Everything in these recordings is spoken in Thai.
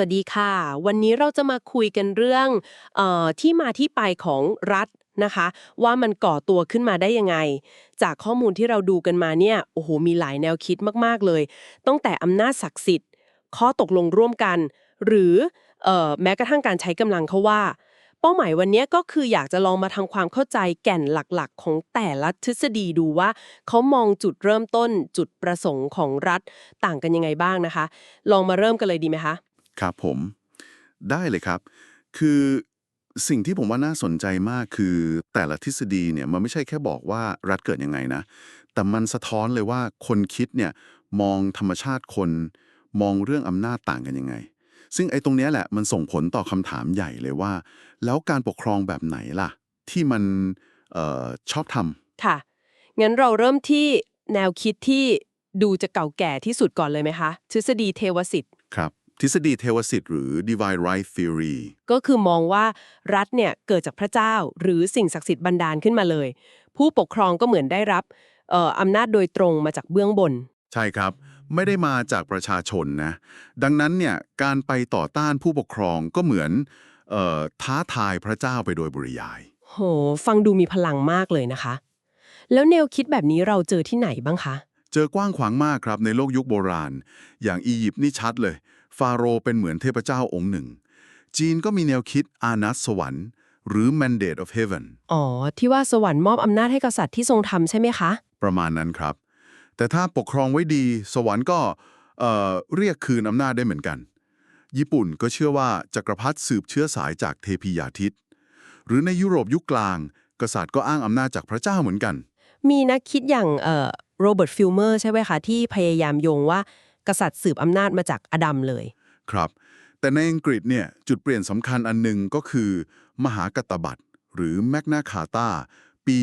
วัสดีค่ะ วันนี้เราจะมาคุยกันเรื่องออที่มาที่ไปของรัฐนะคะ ว่ามันก่อตัวขึ้นมาได้ยังไง จากข้อมูลที่เราดูกันมาเนี่ยโอ้โหมีหลายแนวคิดมากๆเลย ตั้งแต่อำนาจศักดิ์สิทธิ์ ข้อตกลงร่วมกัน หรือออแม้กระทั่งการใช้กำลังเขาว่า เป้าหมายวันนี้ก็คืออยากจะลองมาทำความเข้าใจแก่นหลักๆ ของแต่ละทฤษฎีดูว่าเขามองจุดเริ่มต้นจุดประสงค์ของรัฐต่างกันยังไงบ้างนะคะ ลองมาเริ่มกันเลยดีไหมคะ ครับผมได้เลยครับ คือสิ่งที่ผมว่าน่าสนใจมากคือแต่ละทฤษฎีเนี่ยมันไม่ใช่แค่บอกว่ารัฐเกิดยังไงนะ แต่มันสะท้อนเลยว่าคนคิดเนี่ยมองธรรมชาติคนมองเรื่องอำนาจต่างกันยังไง ซึ่งไอ้ตรงเนี้ยแหละมันส่งผลต่อคำถามใหญ่เลยว่า แล้วการปกครองแบบไหนล่ะ ที่มันเออชอบทำค่ะ งั้นเราเริ่มที่แนวคิดที่ดูจะเก่าแก่ที่สุดก่อนเลยไหมคะ ทฤษฎีเทวสิทธิ์ครับ ทฤษฎีเทวสิทธิ์หรือ divine right theory ก็คือมองว่ารัฐเนี่ยเกิดจากพระเจ้าหรือสิ่งศักดิ์สิทธิ์บันดาลขึ้นมาเลย ผู้ปกครองก็เหมือนได้รับเอ่ออำนาจโดยตรงมาจากเบื้องบน ใช่ครับ ไม่ได้มาจากประชาชนนะ ดังนั้นเนี่ยการไปต่อต้านผู้ปกครองก็เหมือนเอ่อท้าทายพระเจ้าไปโดยบริยาย โห ฟังดูมีพลังมากเลยนะคะ แล้วแนวคิดแบบนี้เราเจอที่ไหนบ้างคะ เจอกว้างขวางมากครับในโลกยุคโบราณ อย่างอียิปต์นี่ชัดเลย ฟาโรห์เป็นเหมือนเทพเจ้าองค์หนึ่ง จีนก็มีแนวคิดอานัสสวรรค์ หรือ mandate of heaven อ๋อ ที่ว่าสวรรค์มอบอำนาจให้กษัตริย์ที่ทรงธรรมใช่ไหมคะ ประมาณนั้นครับ แต่ถ้าปกครองไว้ดี สวรรค์ก็เอ่อเรียกคืนอำนาจได้เหมือนกัน ญี่ปุ่นก็เชื่อว่าจักรพรรดิสืบเชื้อสายจากเทพียาทิต หรือในยุโรปยุคกลาง กษัตริย์ก็อ้างอำนาจจากพระเจ้าเหมือนกัน มีนักคิดอย่างเอ่อโรเบิร์ตฟิลเมอร์ใช่ไหมคะ ที่พยายามโยงว่า กษัตริย์สืบอำนาจมาจากอดัมเลย ครับ แต่ในอังกฤษเนี่ยจุดเปลี่ยนสำคัญอันหนึ่งก็คือ มหากตบัตรหรือแมกนาคาตาปี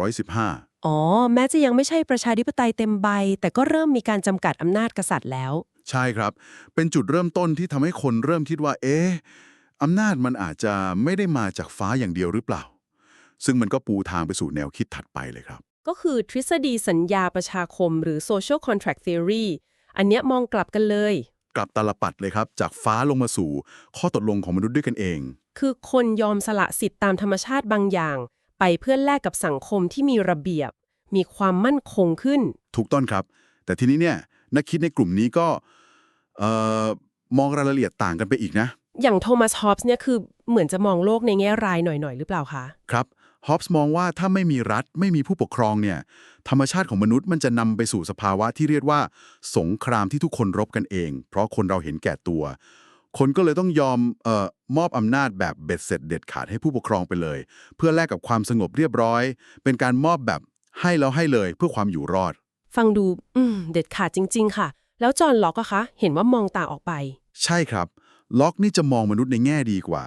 1215 อ๋อ แม้จะยังไม่ใช่ประชาธิปไตยเต็มใบ แต่ก็เริ่มมีการจำกัดอำนาจกษัตริย์แล้ว ใช่ครับ เป็นจุดเริ่มต้นที่ทำให้คนเริ่มคิดว่า เอ๊ะอำนาจมันอาจจะไม่ได้มาจากฟ้าอย่างเดียวหรือเปล่า ซึ่งมันก็ปูทางไปสู่แนวคิดถัดไปเลยครับ ก็คือทฤษฎีสัญญาประชาคมหรือ social contract theory อันเนี้ยมองกลับกันเลย กลับตาลปัดเลยครับ จากฟ้าลงมาสู่ข้อตกลงของมนุษย์ด้วยกันเอง คือคนยอมสละสิทธิ์ตามธรรมชาติบางอย่าง ไปเพื่อแลกกับสังคมที่มีระเบียบ มีความมั่นคงขึ้น ถูกต้องครับ แต่ทีนี้เนี่ยนักคิดในกลุ่มนี้ก็เอ่อมองรายละเอียดต่างกันไปอีกนะ อย่างโทมัสฮอปส์เนี่ยคือเหมือนจะมองโลกในแง่ร้ายหน่อยๆ หรือเปล่าคะ ครับ ฮอบส์มองว่าถ้าไม่มีรัฐไม่มีผู้ปกครองเนี่ยธรรมชาติของมนุษย์มันจะนำไปสู่สภาวะที่เรียกว่า สงครามที่ทุกคนรบกันเอง เพราะคนเราเห็นแก่ตัว คนก็เลยต้องยอมเอ่อมอบอำนาจแบบเบ็ดเสร็จเด็ดขาดให้ผู้ปกครองไปเลย เพื่อแลกกับความสงบเรียบร้อย เป็นการมอบแบบให้แล้วให้เลยเพื่อความอยู่รอด ฟังดูอืมเด็ดขาดจริง ๆ ค่ะ แล้วจอห์นล็อกอะคะ เห็นว่ามองต่างออกไป ใช่ครับ ล็อกนี่จะมองมนุษย์ในแง่ดีกว่า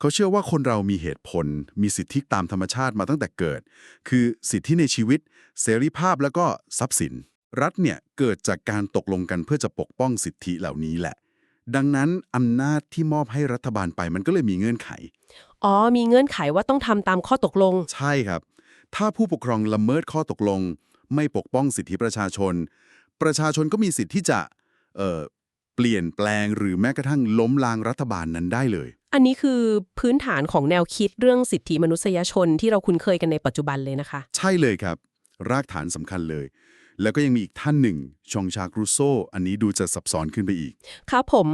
เขาเชื่อว่าคนเรามีเหตุผล มีสิทธิตามธรรมชาติมาตั้งแต่เกิด คือสิทธิในชีวิต เสรีภาพแล้วก็ทรัพย์สิน รัฐเนี่ยเกิดจากการตกลงกันเพื่อจะปกป้องสิทธิเหล่านี้แหละ ดังนั้นอำนาจที่มอบให้รัฐบาลไปมันก็เลยมีเงื่อนไข อ๋อ มีเงื่อนไขว่าต้องทำตามข้อตกลง ใช่ครับ ถ้าผู้ปกครองละเมิดข้อตกลง ไม่ปกป้องสิทธิประชาชน ประชาชนก็มีสิทธิ์ที่จะเอ่อเปลี่ยนแปลงหรือแม้กระทั่งล้มล้างรัฐบาลนั้นได้เลย อันนี้คือพื้นฐานของแนวคิดเรื่องสิทธิมนุษยชนที่เราคุ้นเคยกันในปัจจุบันเลยนะคะ ใช่เลยครับ รากฐานสำคัญเลย แล้วก็ยังมีอีกท่านหนึ่ง ชองชากรูโซ อันนี้ดูจะซับซ้อนขึ้นไปอีก ครับผม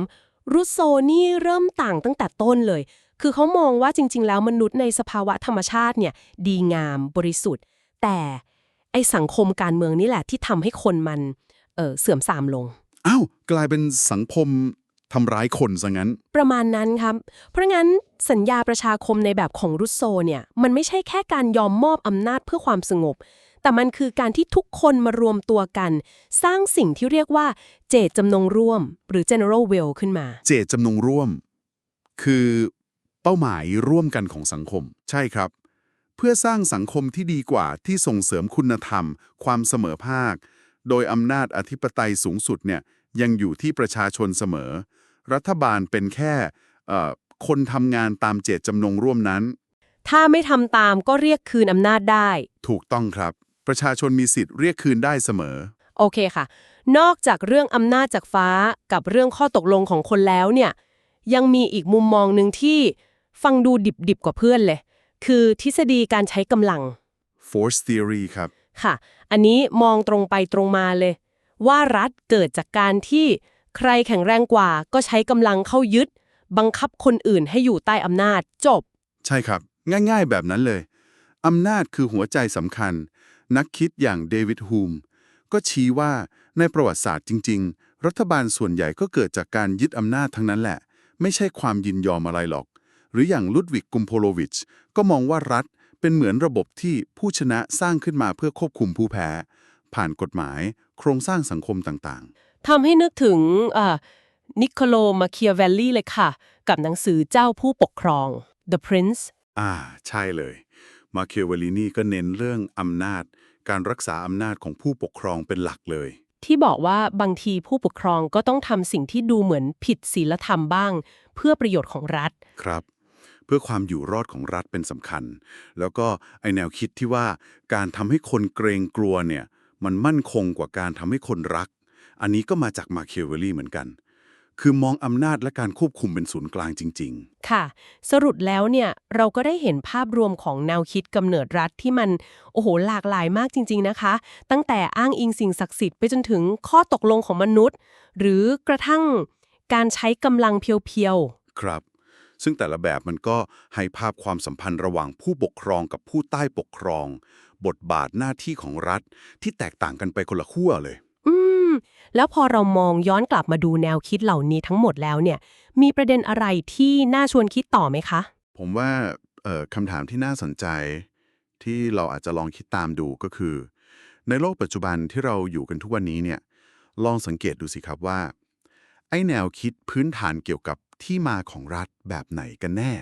รุสโซนี่เริ่มต่างตั้งแต่ต้นเลย คือเขามองว่าจริง ๆ แล้วมนุษย์ในสภาวะธรรมชาติเนี่ยดีงามบริสุทธิ์ แต่ไอสังคมการเมืองนี่แหละที่ทำให้คนมันเอ่อเสื่อมทรามลงอ้าวกลายเป็นสังคม ทำร้ายคนซะงั้น ประมาณนั้นครับ เพราะงั้นสัญญาประชาคมในแบบของรุสโซเนี่ย มันไม่ใช่แค่การยอมมอบอำนาจเพื่อความสงบ แต่มันคือการที่ทุกคนมารวมตัวกัน สร้างสิ่งที่เรียกว่า เจตจำนงร่วม หรือ general will ขึ้นมา เจตจำนงร่วม คือเป้าหมายร่วมกันของสังคม ใช่ครับ เพื่อสร้างสังคมที่ดีกว่าที่ส่งเสริมคุณธรรม ความเสมอภาค โดยอำนาจอธิปไตยสูงสุดเนี่ย ยังอยู่ที่ประชาชนเสมอ รัฐบาลเป็นแค่เอ่อคนทำงานตามเจตจำนงร่วมนั้น ถ้าไม่ทำตามก็เรียกคืนอำนาจได้ ถูกต้องครับ ประชาชนมีสิทธิ์เรียกคืนได้เสมอ โอเคค่ะ นอกจากเรื่องอำนาจจากฟ้ากับเรื่องข้อตกลงของคนแล้วเนี่ย ยังมีอีกมุมมองหนึ่งที่ฟังดูดิบๆกว่าเพื่อนเลย คือทฤษฎีการใช้กำลัง force theory ครับ ค่ะ อันนี้มองตรงไปตรงมาเลย ว่ารัฐเกิดจากการที่ใครแข็งแรงกว่าก็ใช้กำลังเข้ายึด บังคับคนอื่นให้อยู่ใต้อำนาจจบ ใช่ครับ ง่ายๆแบบนั้นเลยอำนาจคือหัวใจสำคัญ นักคิดอย่างเดวิดฮูมก็ชี้ว่าในประวัติศาสตร์จริง ๆ รัฐบาลส่วนใหญ่ก็เกิดจากการยึดอำนาจทั้งนั้นแหละ ไม่ใช่ความยินยอมอะไรหรอก หรืออย่างลุดวิกกุมโพโลวิชก็มองว่ารัฐเป็นเหมือนระบบที่ผู้ชนะสร้างขึ้นมาเพื่อควบคุมผู้แพ้ ผ่านกฎหมาย โครงสร้างสังคมต่างทำให้นึกถึงนิโคโลมาเคียเวลลี่เลยค่ะ กับหนังสือเจ้าผู้ปกครอง The Prince ๆ อ่า ใช่เลย มาเคียวเวลินีก็เน้นเรื่องอำนาจ การรักษาอำนาจของผู้ปกครองเป็นหลักเลย ที่บอกว่าบางทีผู้ปกครองก็ต้องทำสิ่งที่ดูเหมือนผิดศีลธรรมบ้าง เพื่อประโยชน์ของรัฐ ครับ เพื่อความอยู่รอดของรัฐเป็นสำคัญ แล้วก็ไอแนวคิดที่ว่าการทำให้คนเกรงกลัวเนี่ย มันมั่นคงกว่าการทำให้คนรัก อันนี้ก็มาจากมาเคียวเวลลี่เหมือนกัน คือมองอำนาจและการควบคุมเป็นศูนย์กลางจริงค่ะ สรุปแล้วเนี่ยเราก็ได้เห็นภาพรวมของแนวคิดกำเนิดรัฐที่มันโอ้โหหลากหลายมากจริง ๆนะคะ ตั้งแต่อ้างอิงสิ่งศักดิ์สิทธิ์ไปจนถึงข้อตกลงของมนุษย์ หรือกระทั่งการใช้กำลังเพียวๆ ครับ ซึ่งแต่ละแบบมันก็ให้ภาพความสัมพันธ์ระหว่างผู้ปกครองกับผู้ใต้ปกครอง บทบาทหน้าที่ของรัฐที่แตกต่างกันไปคนละขั้วเลยๆอืม แล้วพอเรามองย้อนกลับมาดูแนวคิดเหล่านี้ทั้งหมดแล้วเนี่ย มีประเด็นอะไรที่น่าชวนคิดต่อไหมคะ ผมว่าเอ่อคำถามที่น่าสนใจ ที่เราอาจจะลองคิดตามดูก็คือ ในโลกปัจจุบันที่เราอยู่กันทุกวันนี้เนี่ยลองสังเกตดูสิครับว่า ไอ้แนวคิดพื้นฐานเกี่ยวกับที่มาของรัฐแบบไหนกันแน่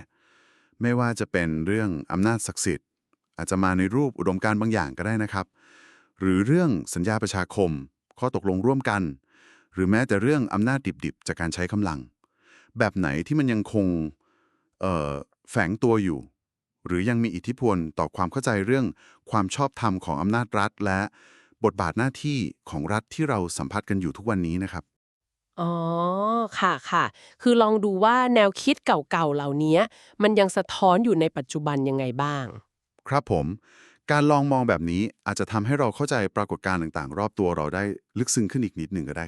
ไม่ว่าจะเป็นเรื่องอำนาจศักดิ์สิทธิ์ อาจจะมาในรูปอุดมการณ์บางอย่างก็ได้นะครับ หรือเรื่องสัญญาประชาคม ข้อตกลงร่วมกัน หรือแม้แต่เรื่องอำนาจดิบๆ จากการใช้กำลัง แบบไหนที่มันยังคงแฝงตัวอยู่ หรือยังมีอิทธิพลต่อความเข้าใจเรื่องความชอบธรรมของอำนาจรัฐ และบทบาทหน้าที่ของรัฐที่เราสัมผัสกันอยู่ทุกวันนี้นะครับอ๋อ ค่ะค่ะ คือลองดูว่าแนวคิดเก่าๆ เหล่านี้ มันยังสะท้อนอยู่ในปัจจุบันยังไงบ้าง ครับผม การลองมองแบบนี้อาจจะทำให้เราเข้าใจปรากฏการณ์ต่างๆ รอบตัวเราได้ลึกซึ้งขึ้นอีกนิดหนึ่งก็ได้